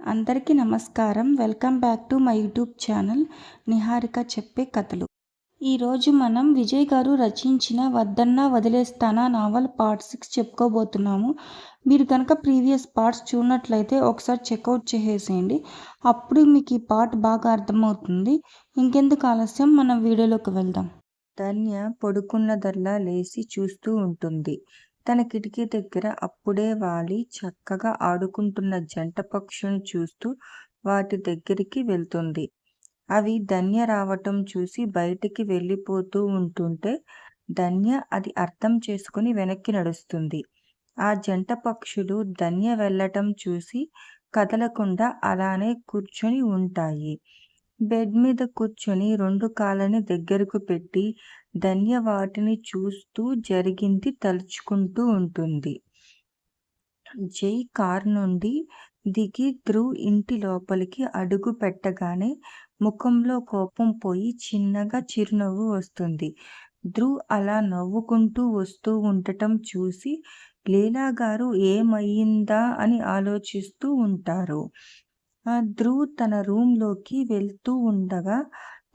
అందరికీ నమస్కారం. Welcome back to my YouTube channel Niharika చెప్పే కథలు. ఈరోజు మనం విజయ్ గారు రచించిన వద్దన్నా వదిలేస్తానా నావల్ పార్ట్ సిక్స్ చెప్పుకోబోతున్నాము. మీరు కనుక ప్రీవియస్ పార్ట్స్ చూడనట్లయితే ఒకసారి చెక్అవుట్ చేసేసేయండి. అప్పుడు మీకు ఈ పార్ట్ బాగా అర్థమవుతుంది. ఇంకెందుకు ఆలస్యం? మనం వీడియోలోకి వెళ్దాం. ధన్య పడుకున్నదల్లా లేచి చూస్తూ ఉంటుంది. తన కిటికీ దగ్గర అప్పుడే వాలి చక్కగా ఆడుకుంటున్న జంట పక్షులను చూస్తూ వాటి దగ్గరికి వెళ్తుంది. అవి ధన్య రావటం చూసి బయటికి వెళ్ళిపోతూ ఉంటుంటే ధన్య అది అర్థం చేసుకుని వెనక్కి నడుస్తుంది. ఆ జంట పక్షులు ధన్య వెళ్ళటం చూసి కదలకుండా అలానే కూర్చొని ఉంటాయి. బెడ్ మీద కూర్చొని రెండు కాళ్ళని దగ్గరకు పెట్టి ధన్య వాటిని చూస్తూ జరిగింది తలుచుకుంటూ ఉంటుంది. జై కార్ నుండి దిగి ధ్రువ్ ఇంటి లోపలికి అడుగు పెట్టగానే ముఖంలో కోపం పోయి చిన్నగా చిరునవ్వు వస్తుంది. ధ్రువ్ అలా నవ్వుకుంటూ వస్తూ ఉండటం చూసి లీలా గారు ఏమయ్యిందా అని ఆలోచిస్తూ ఉంటారు. ధ్రువ్ తన రూమ్లోకి వెళ్తూ ఉండగా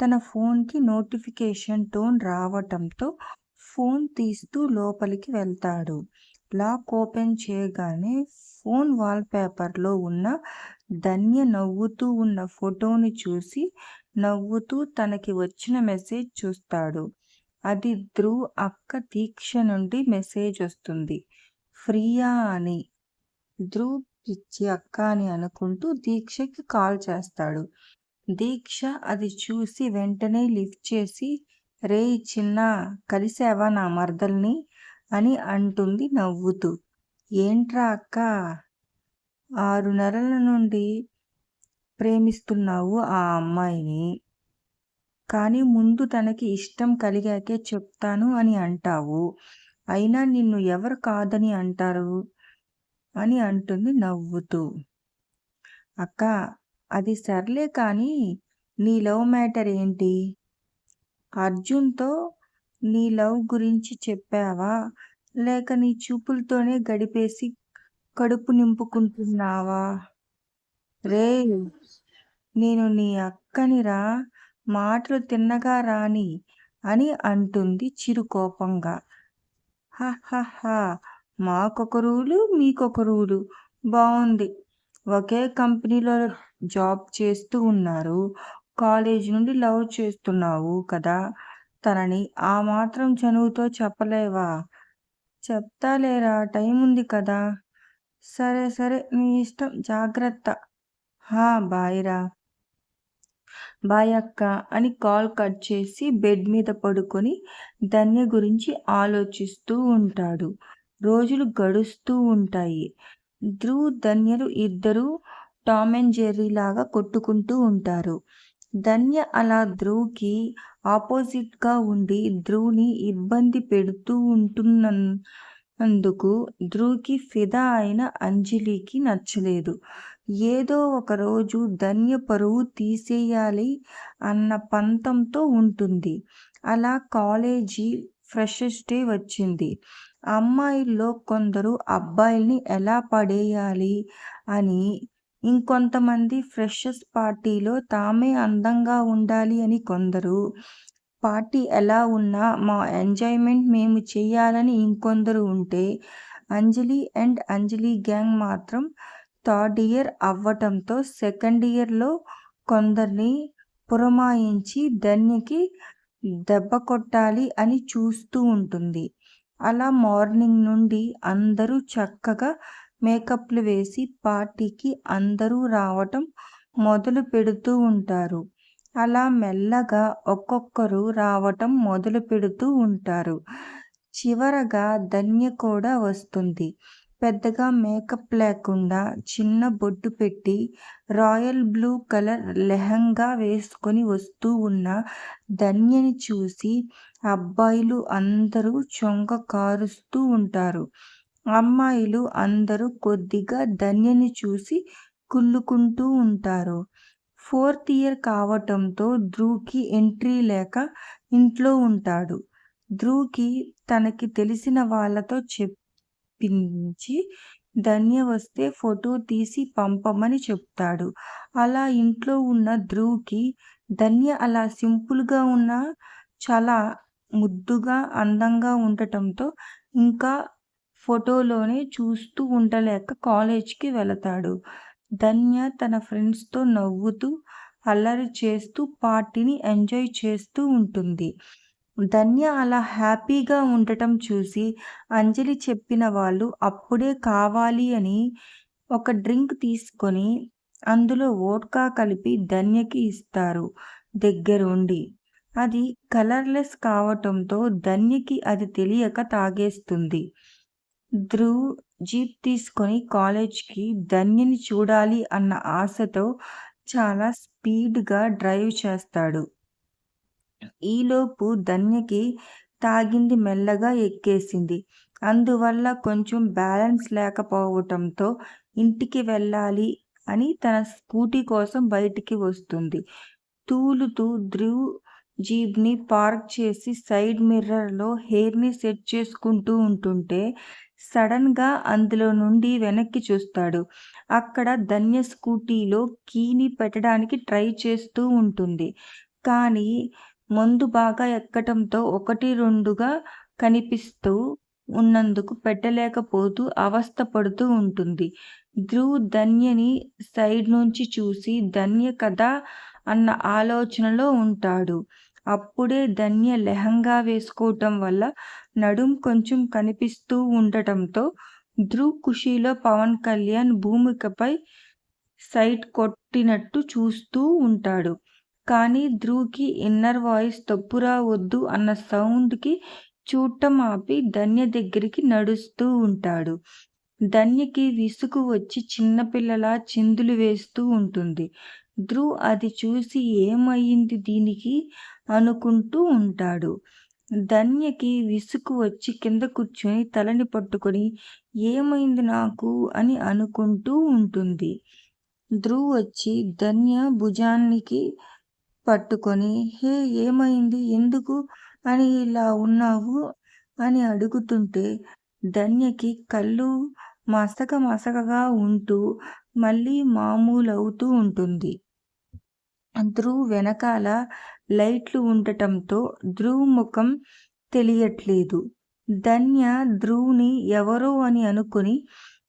తన ఫోన్కి నోటిఫికేషన్ టోన్ రావటంతో ఫోన్ తీస్తూ లోపలికి వెళ్తాడు. లాక్ ఓపెన్ చేయగానే ఫోన్ వాల్పేపర్లో ఉన్న ధన్య నవ్వుతూ ఉన్న ఫోటోని చూసి నవ్వుతూ తనకి వచ్చిన మెసేజ్ చూస్తాడు. అది ధ్రువ్ అక్క దీక్ష నుండి మెసేజ్ వస్తుంది. ఫ్రీయా అని. ధ్రువ్ పిచ్చి అక్క అని అనుకుంటూ దీక్షకి కాల్ చేస్తాడు. దీక్ష అది చూసి వెంటనే లిఫ్ట్ చేసి రే చిన్న కలిసావా నా మరదల్ని? అని అంటుంది నవ్వుతూ. ఏంట్రా అక్క? ఆరు నెలల నుండి ప్రేమిస్తున్నావు ఆ అమ్మాయిని. కానీ ముందు తనకి ఇష్టం కలిగాకే చెప్తాను అని అంటావు. అయినా నిన్ను ఎవరు కాదని అంటారు? అని అంటుంది నవ్వుతూ. అక్క అది సర్లే కానీ నీ లవ్ మ్యాటర్ ఏంటి? అర్జున్తో నీ లవ్ గురించి చెప్పావా? లేక నీ చూపులతోనే గడిపేసి కడుపు నింపుకుంటున్నావా? రే నేను నీ అక్కనిరా మాటలు తిన్నగా రాని అని అంటుంది చిరుకోపంగా. హ. మాకొక రూలు మీకొక రూలు. బాగుంది ఒకే కంపెనీలో జాబ్ చేస్తూ ఉన్నారు. కాలేజ్ నుండి లవ్ చేస్తున్నావు కదా? తనని ఆ మాత్రం చనువుతో చెప్పలేవా? చెప్తాలేరా? టైం ఉంది కదా? సరే సరే నీ ఇష్టం. జాగ్రత్త. హా బాయ్రా బాయ్ అక్క అని కాల్ కట్ చేసి బెడ్ మీద పడుకొని ధన్య గురించి ఆలోచిస్తూ ఉంటాడు. రోజులు గడుస్తూ ఉంటాయి. ధ్రువ్ ధన్యలు ఇద్దరు టామ్ అండ్ జెర్రీ లాగా కొట్టుకుంటూ ఉంటారు. ధన్య అలా ధ్రువ్కి ఆపోజిట్గా ఉండి ధ్రువ్ని ఇబ్బంది పెడుతూ ఉంటున్నందుకు ధ్రువ్కి ఫిదా అయిన అంజలికి నచ్చలేదు. ఏదో ఒకరోజు ధన్య పరువు తీసేయాలి అన్న పంతంతో ఉంటుంది. అలా కాలేజీ ఫ్రెషర్స్ డే వచ్చింది. అమ్మాయిల్లో కొందరు అబ్బాయిల్ని ఎలా పడేయాలి అని ఇంకొంతమంది ఫ్రెషర్స్ పార్టీలో తామే అందంగా ఉండాలి అని కొందరు. పార్టీ ఎలా ఉన్నా మా ఎంజాయ్మెంట్ మేము చేయాలని ఇంకొందరు ఉంటే అంజలి అండ్ అంజలి గ్యాంగ్ మాత్రం థర్డ్ ఇయర్ అవ్వటంతో సెకండ్ ఇయర్లో కొందరిని పురమాయించి ధన్యకి దెబ్బ కొట్టాలి అని చూస్తూ ఉంటుంది. అలా మార్నింగ్ నుండి అందరూ చక్కగా మేకప్లు వేసి పార్టీకి అందరూ రావటం మొదలు పెడుతూ ఉంటారు. అలా మెల్లగా ఒక్కొక్కరు రావటం మొదలు పెడుతూ ఉంటారు. చివరగా ధన్య కూడా వస్తుంది. పెద్దగా మేకప్ లేకుండా చిన్న బొట్టు పెట్టి రాయల్ బ్లూ కలర్ లెహంగా వేసుకొని వస్తూ ఉన్న ధన్యని చూసి అబ్బాయిలు అందరూ చొంగ కారుస్తూ ఉంటారు. అమ్మాయిలు అందరూ కొద్దిగా ధన్యని చూసి కుళ్ళుకుంటూ ఉంటారు. ఫోర్త్ ఇయర్ కావటంతో ధ్రువ్కి ఎంట్రీ లేక ఇంట్లో ఉంటాడు. ధ్రువ్కి తనకి తెలిసిన వాళ్ళతో చెప్ చెప్పించి ధన్య వస్తే ఫోటో తీసి పంపమని చెప్తాడు. అలా ఇంట్లో ఉన్న ధ్రువ్కి ధన్య అలా సింపుల్గా ఉన్న చాలా ముద్దుగా అందంగా ఉండటంతో ఇంకా ఫోటోలోనే చూస్తూ ఉండలేక కాలేజ్కి వెళతాడు. ధన్య తన ఫ్రెండ్స్తో నవ్వుతూ అల్లరి చేస్తూ పార్టీని ఎంజాయ్ చేస్తూ ఉంటుంది. ధన్య అలా హ్యాపీగా ఉండటం చూసి అంజలి చెప్పిన వాళ్ళు అప్పుడే కావాలి అని ఒక డ్రింక్ తీసుకొని అందులో వోడ్కా కలిపి ధన్యకి ఇస్తారు దగ్గరుండి. అది కలర్లెస్ కావటంతో ధన్యకి అది తెలియక తాగేస్తుంది. ధ్రువ్ జీప్ తీసుకొని కాలేజ్కి ధన్యని చూడాలి అన్న ఆశతో చాలా స్పీడ్గా డ్రైవ్ చేస్తాడు. ఈలోపు ధన్యకి తాగింది మెల్లగా ఎక్కేసింది. అందువల్ల కొంచెం బ్యాలెన్స్ లేకపోవటంతో ఇంటికి వెళ్ళాలి అని తన స్కూటీ కోసం బయటికి వస్తుంది. తూలుతూ ధ్రువ్ జీప్ని పార్క్ చేసి సైడ్ మిర్రర్లో హెయిర్ని సెట్ చేసుకుంటూ ఉంటుంటే సడన్గా అందులో నుండి వెనక్కి చూస్తాడు. అక్కడ ధన్య స్కూటీలో కీని పెట్టడానికి ట్రై చేస్తూ ఉంటుంది. కానీ మందు బాగా ఎక్కటంతో ఒకటి రెండుగా కనిపిస్తూ ఉన్నందుకు పెట్టలేకపోతూ అవస్థ పడుతూ ఉంటుంది. ధ్రువ్ ధన్యని సైడ్ నుంచి చూసి ధన్య కదా అన్న ఆలోచనలో ఉంటాడు. అప్పుడే ధన్య లెహంగా వేసుకోవటం వల్ల నడుం కొంచెం కనిపిస్తూ ఉండటంతో ధ్రువ్ ఖుషీలో పవన్ కళ్యాణ్ భూమికపై సైట్ కొట్టినట్టు చూస్తూ ఉంటాడు. కానీ ధ్రువ్కి ఇన్నర్ వాయిస్ తప్పురా వద్దు అన్న సౌండ్కి చూడటం ఆపి ధన్య దగ్గరికి నడుస్తూ ఉంటాడు. ధన్యకి విసుగు వచ్చి చిన్నపిల్లలా చిందులు వేస్తూ ఉంటుంది. ధ్రువ్ అది చూసి ఏమయ్యింది దీనికి అనుకుంటూ ఉంటాడు. ధన్యకి విసుగు వచ్చి కింద కూర్చొని తలని పట్టుకొని ఏమైంది నాకు అని అనుకుంటూ ఉంటుంది. ధ్రువ్ వచ్చి ధన్య భుజానికి పట్టుకొని హే ఏమైంది? ఎందుకు? అని ఇలా ఉన్నావు? అని అడుగుతుంటే ధన్యకి కళ్ళు మసక మసకగా ఉంటూ మళ్ళీ మామూలు అవుతూ ఉంటుంది. ధ్రువ్ వెనకాల లైట్లు ఉండటంతో ధ్రువ్ ముఖం తెలియట్లేదు. ధన్య ధ్రువ్ని ఎవరో అని అనుకుని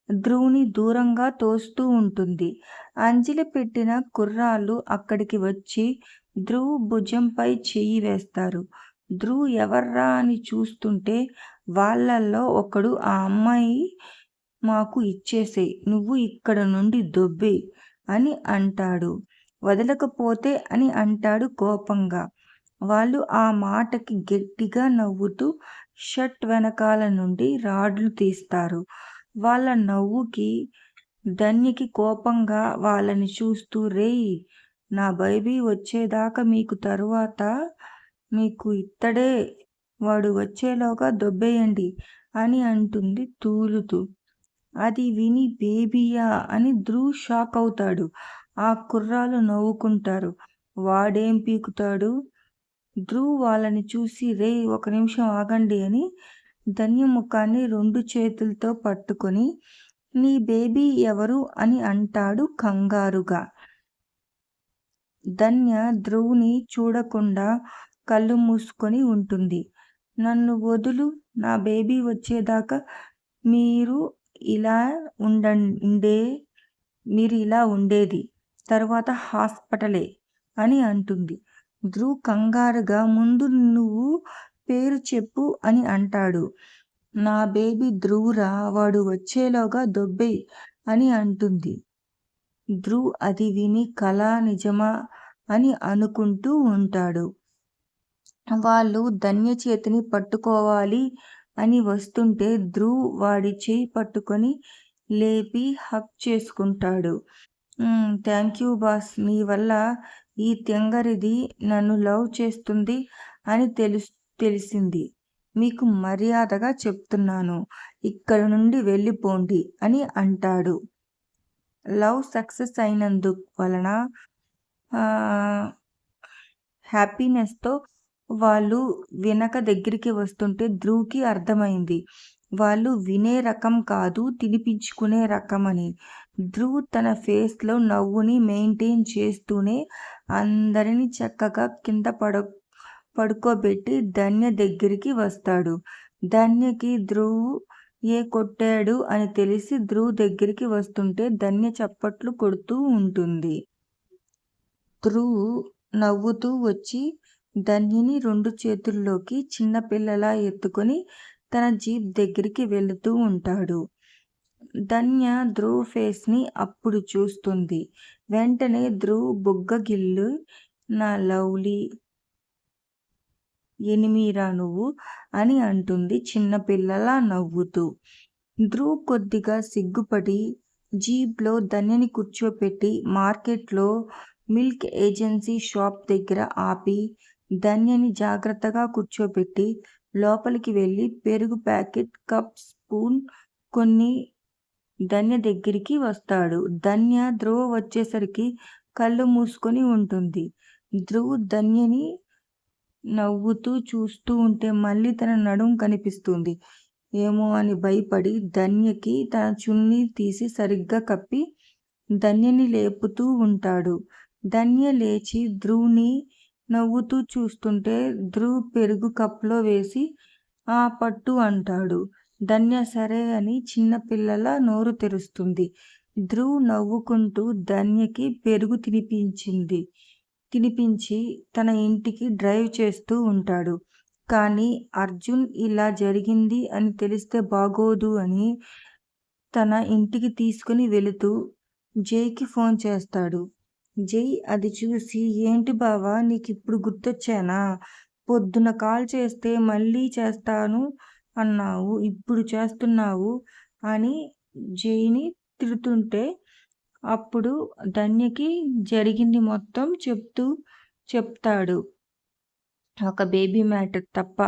ధ్రువుని దూరంగా తోస్తూ ఉంటుంది. అంజలి పెట్టిన కుర్రాళ్ళు అక్కడికి వచ్చి ధ్రువ్ భుజంపై చెయ్యి వేస్తారు. ధ్రువ్ ఎవర్రా అని చూస్తుంటే వాళ్ళల్లో ఒకడు ఆ అమ్మాయి మాకు ఇచ్చేసేయ్ నువ్వు ఇక్కడ నుండి దొబ్బే అని అంటాడు. వదలకపోతే అని అంటాడు కోపంగా. వాళ్ళు ఆ మాటకి గట్టిగా నవ్వుతూ షర్ట్ వెనకాల నుండి రాడ్లు తీస్తారు. వాళ్ళ నవ్వుకి ధన్యకి కోపంగా వాళ్ళని చూస్తూ రేయ్ నా బైబీ వచ్చేదాకా మీకు తరువాత మీకు ఇత్తడే వాడు వచ్చేలోగా దొబ్బేయండి అని అంటుంది తూలుతూ. అది విని బేబీయా అని ధ్రువ్ షాక్ అవుతాడు. ఆ కుర్రాలు నవ్వుకుంటారు. వాడేం పీకుతాడు? ధ్రువ్ వాళ్ళని చూసి రే ఒక నిమిషం ఆగండి అని ధన్య ముఖాన్ని రెండు చేతులతో పట్టుకొని నీ బేబీ ఎవరు? అని అంటాడు కంగారుగా. ధన్య ధ్రువుని చూడకుండా కళ్ళు మూసుకొని ఉంటుంది. నన్ను వదులు నా బేబీ వచ్చేదాకా మీరు ఇలా ఉండే మీరు ఇలా ఉండేది తర్వాత హాస్పిటలే అని అంటుంది. ధ్రువ్ కంగారుగా ముందు నువ్వు పేరు చెప్పు అని అంటాడు. నా బేబీ ధ్రువురా వాడు వచ్చేలోగా దొబ్బే అని అంటుంది. ధ్రువ్ అది విని కళ నిజమా అని అనుకుంటూ ఉంటాడు. వాళ్ళు ధన్య చేతిని పట్టుకోవాలి అని వస్తుంటే ధ్రువ్ వాడి చేయి పట్టుకొని లేపి హక్ చేసుకుంటాడు. Thank you boss. నీ వల్ల ఈ తెంగరిది నన్ను లవ్ చేస్తుంది అని తెలుసు తెలిసింది. మీకు మర్యాదగా చెప్తున్నాను. ఇక్కడ నుండి వెళ్ళిపోండి అని అంటాడు. లవ్ సక్సెస్ అయినందు వలన హ్యాపీనెస్తో వాళ్ళు వెనక దగ్గరికి వస్తుంటే ధ్రువ్కి అర్థమైంది. వాళ్ళు వినే రకం కాదు తినిపించుకునే రకం అని. ధ్రువ్ తన ఫేస్లో నవ్వుని మెయింటైన్ చేస్తూనే అందరినీ చక్కగా కింద పడ పడుకోబెట్టి ధన్య దగ్గరికి వస్తాడు. ధన్యకి ధ్రువ్ ఏ కొట్టాడు అని తెలిసి ధ్రువ్ దగ్గరికి వస్తుంటే ధన్య చప్పట్లు కొడుతూ ఉంటుంది. ధ్రువ్ నవ్వుతూ వచ్చి ధన్యని రెండు చేతుల్లోకి చిన్నపిల్లలా ఎత్తుకొని తన జీప్ దగ్గరికి వెళుతూ ఉంటాడు. ధన్య ధ్రువ్ ఫేస్ని అప్పుడు చూస్తుంది. వెంటనే ధ్రువ్ బుగ్గగిల్లు నా లవ్లీ ఎనిమిరా నువ్వు అని అంటుంది చిన్నపిల్లలా నవ్వుతూ. ధ్రువ్ కొద్దిగా సిగ్గుపడి జీప్లో ధన్యని కూర్చోపెట్టి మార్కెట్లో మిల్క్ ఏజెన్సీ షాప్ దగ్గర ఆపి ధన్యని జాగ్రత్తగా కూర్చోపెట్టి లోపలికి వెళ్ళి పెరుగు ప్యాకెట్, కప్, స్పూన్ కొన్ని ధన్య దగ్గరికి వస్తాడు. ధన్య ధ్రువ వచ్చేసరికి కళ్ళు మూసుకొని ఉంటుంది. ధ్రువ్ ధన్యని నవ్వుతూ చూస్తూ ఉంటే మళ్ళీ తన నడుం కనిపిస్తుంది ఏమో అని భయపడి ధన్యకి తన చున్నీ తీసి సరిగ్గా కప్పి ధన్యని లేపుతూ ఉంటాడు. ధన్య లేచి ధ్రువ్ని నవ్వుతూ చూస్తుంటే ధ్రువ్ పెరుగు కప్లో వేసి ఆ పట్టు అంటాడు. ధన్య సరే అని చిన్నపిల్లల నోరు తెరుస్తుంది. ధ్రువ్ నవ్వుకుంటూ ధన్యకి పెరుగు తినిపించింది తినిపించి తన ఇంటికి డ్రైవ్ చేస్తూ ఉంటాడు. కానీ అర్జున్ ఇలా జరిగింది అని తెలిస్తే బాగోదు అని తన ఇంటికి తీసుకుని వెళుతూ జైకి ఫోన్ చేస్తాడు. జై అది చూసి ఏంటి బావా నీకు ఇప్పుడు గుర్తొచ్చానా? పొద్దున కాల్ చేస్తే మళ్ళీ చేస్తాను అన్నావు ఇప్పుడు చేస్తున్నావు అని జైని తిడుతుంటే అప్పుడు ధన్యకి జరిగింది మొత్తం చెప్తూ చెప్తాడు. ఒక బేబీ మ్యాటర్ తప్ప.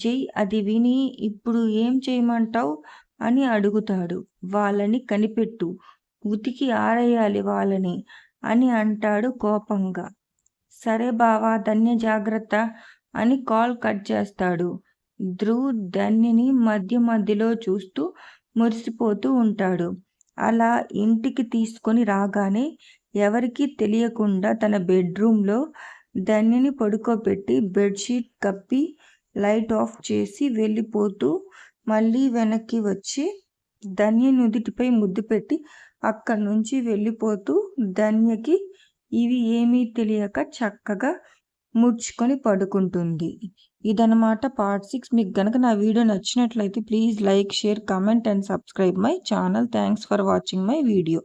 జై అది విని ఇప్పుడు ఏం చేయమంటావు అని అడుగుతాడు. వాళ్ళని కనిపెట్టు. ఉతికి ఆరేయాలి వాళ్ళని అని అంటాడు కోపంగా. సరే బావా ధన్య జాగ్రత్త అని కాల్ కట్ చేస్తాడు. ధ్రువ్ ధన్యని మధ్య మధ్యలో చూస్తూ మురిసిపోతూ ఉంటాడు. అలా ఇంటికి తీసుకొని రాగానే ఎవరికీ తెలియకుండా తన బెడ్రూమ్లో రూమ్ ధన్యని పడుకోబెట్టి బెడ్షీట్ కప్పి లైట్ ఆఫ్ చేసి వెళ్ళిపోతూ మళ్ళీ వెనక్కి వచ్చి ధన్య నుదుటిపై ముద్దు పెట్టి అక్కడి నుంచి వెళ్ళిపోతూ ధన్యకి ఇవి ఏమీ తెలియక చక్కగా ముడుచుకొని పడుకుంటుంది. ఇదనమాట పార్ట్ సిక్స్ మీకు గనక నా వీడియో నచ్చినట్లయితే please like share comment and subscribe my channel thanks for watching my video